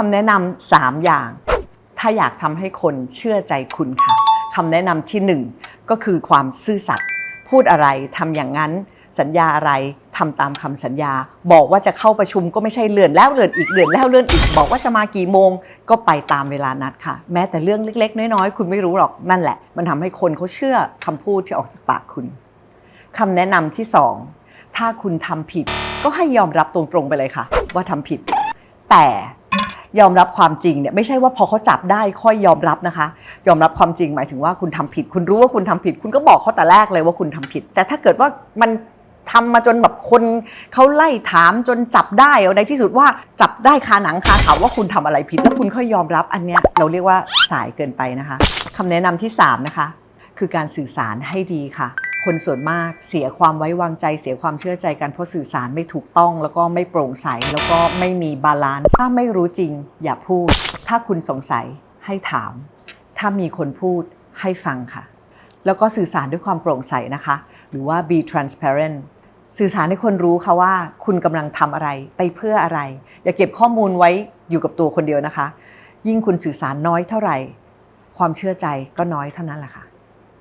คำแนะนำสามอย่าง ถ้าอยากทำให้คนเชื่อใจคุณค่ะคำแนะนำที่หนึ่งก็คือความซื่อสัตย์พูดอะไรทำอย่างนั้นสัญญาอะไรทำตามคำสัญญา บอกว่าจะเข้าประชุมก็ไม่ใช่เลื่อนแล้วเลื่อนอีกเลื่อนแล้วเลื่อนอีกบอกว่าจะมากี่โมง ก็ไปตามเวลานัดค่ะ แม้แต่เรื่องเล็ก ๆ น้อยๆคุณไม่รู้หรอกนั่นแหละ มันทำให้คนเขาเชื่อคำพูดที่ออกจากปากคุณคำแนะนำที่สองถ้าคุณทำผิด ก็ให้ยอมรับตรงๆไปเลยค่ะ ว่าทำผิด แต่ ยอมรับความจริงเนี่ยไม่ใช่ว่าพอเขาจับได้ค่อยยอมรับนะคะ ยอมรับความจริงหมายถึงว่าคุณทำผิด คุณรู้ว่าคุณทำผิด คุณก็บอกเขาแต่แรกเลยว่าคุณทำผิด แต่ถ้าเกิดว่ามันทำมาจนแบบคนเขาไล่ถามจนจับได้เอาในที่สุดว่าจับได้คาหนังคาเขาว่าคุณทำอะไรผิด แล้วคุณค่อยยอมรับอันเนี้ยเราเรียกว่าสายเกินไปนะคะคำแนะนำที่สามนะคะคือการสื่อสารให้ดีค่ะ คนส่วนมากเสียความไว้วางใจ เสียความเชื่อใจกันเพราะสื่อสารไม่ถูกต้อง แล้วก็ไม่โปร่งใส แล้วก็ไม่มีบาลานซ์ถ้าไม่รู้จริง อย่าพูด ถ้าคุณสงสัยให้ถาม ถ้ามีคนพูดให้ฟังค่ะ แล้วก็สื่อสารด้วยความโปร่งใสนะคะ หรือว่า be transparent สื่อสารให้คนรู้ค่ะว่า คุณกำลังทำอะไรไปเพื่ออะไร อย่าเก็บข้อมูลไว้อยู่กับตัวคนเดียวนะคะ ยิ่งคุณสื่อสารน้อยเท่าไหร่ ความเชื่อใจก็น้อยเท่านั้นแหละค่ะ